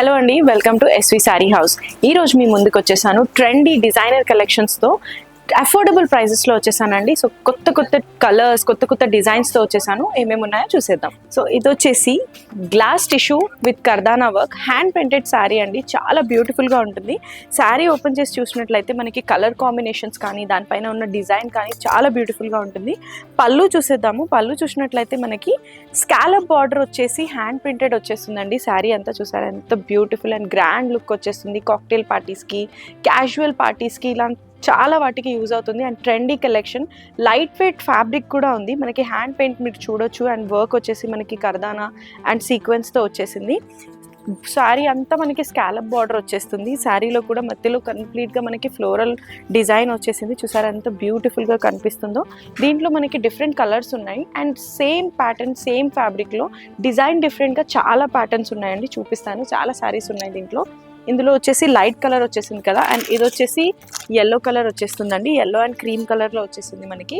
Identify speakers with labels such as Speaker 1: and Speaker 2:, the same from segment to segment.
Speaker 1: Hello అండి welcome to S V sari house. ఈరోజు మీ ముందుకు వచ్చేసాను ట్రెండీ డిజైనర్ కలెక్షన్స్తో అఫోర్డబుల్ ప్రైజెస్లో వచ్చేసానండి. సో కొత్త కొత్త కలర్స్ కొత్త కొత్త డిజైన్స్తో వచ్చేసాను. ఏమేమి ఉన్నాయో చూసేద్దాం. సో ఇది వచ్చేసి glass tissue with kardana work hand printed sari అండి. చాలా బ్యూటిఫుల్గా ఉంటుంది. శారీ ఓపెన్ చేసి చూసినట్లయితే మనకి కలర్ కాంబినేషన్స్ కానీ దానిపైన ఉన్న డిజైన్ కానీ చాలా బ్యూటిఫుల్గా ఉంటుంది. పళ్ళు చూసేద్దాము. పళ్ళు చూసినట్లయితే మనకి స్కాలప్ బార్డర్ వచ్చేసి హ్యాండ్ ప్రింటెడ్ వచ్చేస్తుందండి. శారీ అంతా చూసారు? ఎంత బ్యూటిఫుల్ అండ్ గ్రాండ్ లుక్ వచ్చేస్తుంది. కాక్టైల్ పార్టీస్కి క్యాజువల్ పార్టీస్కి ఇలా చాలా వాటికి యూజ్ అవుతుంది. And trendy collection light weight fabric కూడా ఉంది. మనకి హ్యాండ్ పెయింట్ మీరు చూడొచ్చు. అండ్ వర్క్ వచ్చేసి మనకి కర్దానా అండ్ సీక్వెన్స్తో వచ్చేసింది. శారీ అంతా మనకి స్కాలప్ బార్డర్ వచ్చేస్తుంది. శారీలో కూడా మధ్యలో కంప్లీట్గా మనకి ఫ్లోరల్ డిజైన్ వచ్చేసింది. చూసారా ఎంత బ్యూటిఫుల్గా కనిపిస్తుందో. దీంట్లో మనకి డిఫరెంట్ కలర్స్ ఉన్నాయి. అండ్ సేమ్ ప్యాటర్న్ సేమ్ ఫ్యాబ్రిక్లో డిజైన్ డిఫరెంట్గా చాలా ప్యాటర్న్స్ ఉన్నాయండి. చూపిస్తాను. చాలా శారీస్ ఉన్నాయి దీంట్లో. ఇందులో వచ్చేసి లైట్ కలర్ వచ్చేసింది కదా అండ్ ఇది వచ్చేసి ఎల్లో కలర్ వచ్చేస్తుందండి. ఎల్లో అండ్ క్రీమ్ కలర్లో వచ్చేసింది మనకి.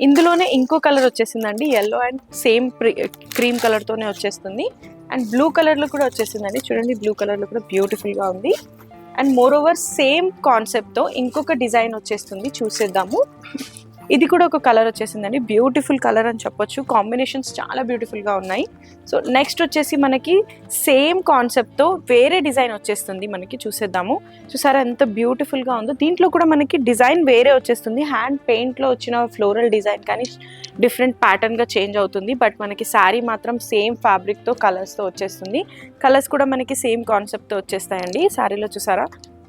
Speaker 1: ఇందులోనే ఇంకో కలర్ వచ్చేసిందండి. ఎల్లో అండ్ సేమ్ క్రీమ్ కలర్తోనే వచ్చేస్తుంది. అండ్ బ్లూ కలర్లో కూడా వచ్చేసిందండి. చూడండి బ్లూ కలర్లో కూడా బ్యూటిఫుల్గా ఉంది. అండ్ మోర్ ఓవర్ సేమ్ కాన్సెప్ట్తో ఇంకొక డిజైన్ వచ్చేస్తుంది. చూసేద్దాము. ఇది కూడా ఒక కలర్ వచ్చేసిందండి. బ్యూటిఫుల్ కలర్ అని చెప్పొచ్చు. కాంబినేషన్స్ చాలా బ్యూటిఫుల్గా ఉన్నాయి. సో నెక్స్ట్ వచ్చేసి మనకి సేమ్ కాన్సెప్ట్తో వేరే డిజైన్ వచ్చేస్తుంది మనకి చూసేద్దాము. చూసారా ఎంత బ్యూటిఫుల్గా ఉందో. దీంట్లో కూడా మనకి డిజైన్ వేరే వచ్చేస్తుంది. హ్యాండ్ పెయింట్లో వచ్చిన ఫ్లోరల్ డిజైన్ కానీ డిఫరెంట్ ప్యాటర్న్గా చేంజ్ అవుతుంది. బట్ మనకి శారీ మాత్రం సేమ్ ఫ్యాబ్రిక్తో కలర్స్తో వచ్చేస్తుంది. కలర్స్ కూడా మనకి సేమ్ కాన్సెప్ట్తో వచ్చేస్తాయండి. శారీలో చూసారా?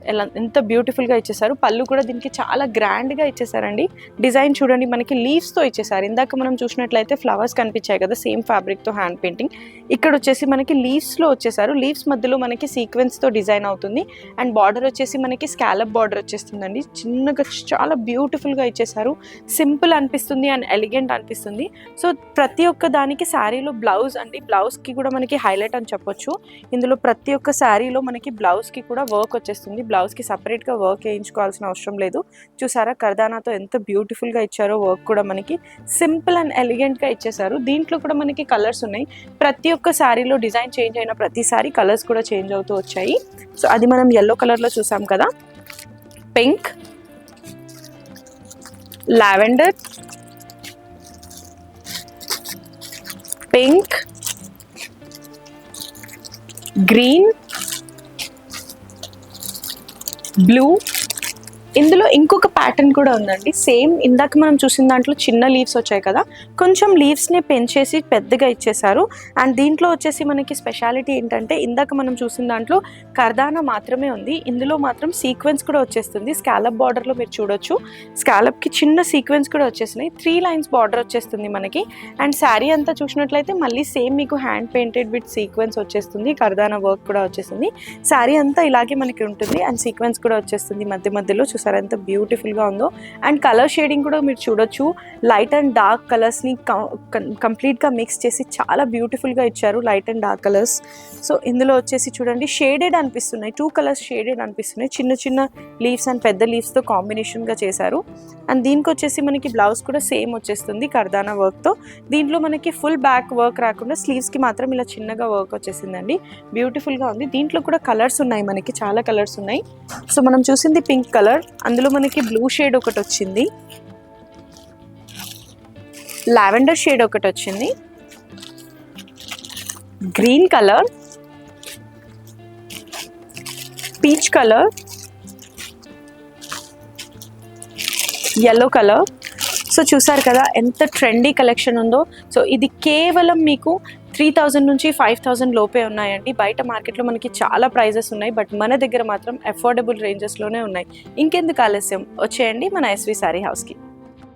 Speaker 1: ఎలా ఎంత బ్యూటిఫుల్గా ఇచ్చేసారు. పళ్ళు కూడా దీనికి చాలా గ్రాండ్గా ఇచ్చేసారండి. డిజైన్ చూడండి మనకి లీవ్స్తో ఇచ్చేసారు. ఇందాక మనం చూసినట్లయితే ఫ్లవర్స్ కనిపించాయి కదా సేమ్ ఫ్యాబ్రిక్తో హ్యాండ్ పెయింటింగ్ ఇక్కడ వచ్చేసి మనకి లీవ్స్లో వచ్చేసారు. లీవ్స్ మధ్యలో మనకి సీక్వెన్స్తో డిజైన్ అవుతుంది. అండ్ బార్డర్ వచ్చేసి మనకి స్కాలప్ బార్డర్ వచ్చేస్తుందండి. చిన్నగా చాలా బ్యూటిఫుల్గా ఇచ్చేసారు. సింపుల్ అనిపిస్తుంది అండ్ ఎలిగెంట్ అనిపిస్తుంది. సో ప్రతి ఒక్క దానికి శారీలో బ్లౌజ్ అండి. బ్లౌజ్కి కూడా మనకి హైలైట్ అని చెప్పొచ్చు. ఇందులో ప్రతి ఒక్క శారీలో మనకి బ్లౌజ్కి కూడా వర్క్ వచ్చేస్తుంది. బ్లౌజ్కి సపరేట్గా వర్క్ వేయించుకోవాల్సిన అవసరం లేదు. చూసారా కర్దానాతో ఎంత బ్యూటిఫుల్గా ఇచ్చారో వర్క్ కూడా మనకి సింపుల్ అండ్ ఎలిగెంట్గా ఇచ్చేసారు దీంట్లో కూడా మనకి కలర్స్ ఉన్నాయి. ప్రతి ఒక్క శారీలో డిజైన్ చేంజ్ అయిన ప్రతిసారి కలర్స్ కూడా చేంజ్ అవుతూ వచ్చాయి. సో అది మనం ఎల్లో కలర్లో చూసాం కదా? Pink lavender pink green blue ఇందులో ఇంకొక ప్యాటర్న్ కూడా ఉందండి. సేమ్ ఇందాక మనం చూసిన దాంట్లో చిన్న లీవ్స్ వచ్చాయి కదా కొంచెం లీవ్స్ని పెంచేసి పెద్దగా ఇచ్చేసారు అండ్ దీంట్లో వచ్చేసి మనకి స్పెషాలిటీ ఏంటంటే ఇందాక మనం చూసిన దాంట్లో కర్దానా మాత్రమే ఉంది. ఇందులో మాత్రం సీక్వెన్స్ కూడా వచ్చేస్తుంది. స్కాలప్ బార్డర్లో మీరు చూడొచ్చు. స్కాలప్కి చిన్న సీక్వెన్స్ కూడా వచ్చేసినాయి. త్రీ లైన్స్ బార్డర్ వచ్చేస్తుంది మనకి. అండ్ శారీ అంతా చూసినట్లయితే మళ్ళీ సేమ్ మీకు హ్యాండ్ పెయింటెడ్ విత్ సీక్వెన్స్ వచ్చేస్తుంది. కర్దానా వర్క్ కూడా వచ్చేసింది. శారీ అంతా ఇలాగే మనకి ఉంటుంది. అండ్ సీక్వెన్స్ కూడా వచ్చేస్తుంది మధ్య మధ్యలో చూసారు? ఎంత బ్యూటిఫుల్గా ఉందో. అండ్ కలర్ షేడింగ్ కూడా మీరు చూడొచ్చు. లైట్ అండ్ డార్క్ కలర్స్ని కంప్లీట్గా మిక్స్ చేసి చాలా బ్యూటిఫుల్గా ఇచ్చారు light and dark colours so ఇందులో వచ్చేసి చూడండి షేడెడ్ అనిపిస్తున్నాయి. టూ కలర్స్ షేడెడ్ అనిపిస్తున్నాయి. చిన్న చిన్న లీవ్స్ అండ్ పెద్ద లీవ్స్తో కాంబినేషన్గా చేశారు. అండ్ దీనికి వచ్చేసి మనకి బ్లౌజ్ కూడా సేమ్ వచ్చేస్తుంది కర్దానా వర్క్తో దీంట్లో మనకి ఫుల్ బ్యాక్ వర్క్ రాకుండా స్లీవ్స్కి మాత్రం ఇలా చిన్నగా వర్క్ వచ్చేసిందండి. బ్యూటిఫుల్గా ఉంది. దీంట్లో కూడా కలర్స్ ఉన్నాయి మనకి. చాలా కలర్స్ ఉన్నాయి. సో మనం చూసింది పింక్ కలర్ అందులో మనకి బ్లూ షేడ్ ఒకటి వచ్చింది. లావెండర్ షేడ్ ఒకటి వచ్చింది. Green colour peach colour yellow colour so చూసారు కదా ఎంత ట్రెండీ కలెక్షన్ ఉందో. సో ఇది కేవలం మీకు త్రీ థౌజండ్ నుంచి ఫైవ్ థౌజండ్ లోపే ఉన్నాయండి. బయట మార్కెట్లో మనకి చాలా ప్రైజెస్ ఉన్నాయి. బట్ మన దగ్గర మాత్రం అఫోర్డబుల్ రేంజెస్లోనే ఉన్నాయి. ఇంకెందుకు ఆలస్యం? వచ్చేయండి మన ఎస్వి సారీ హౌస్కి.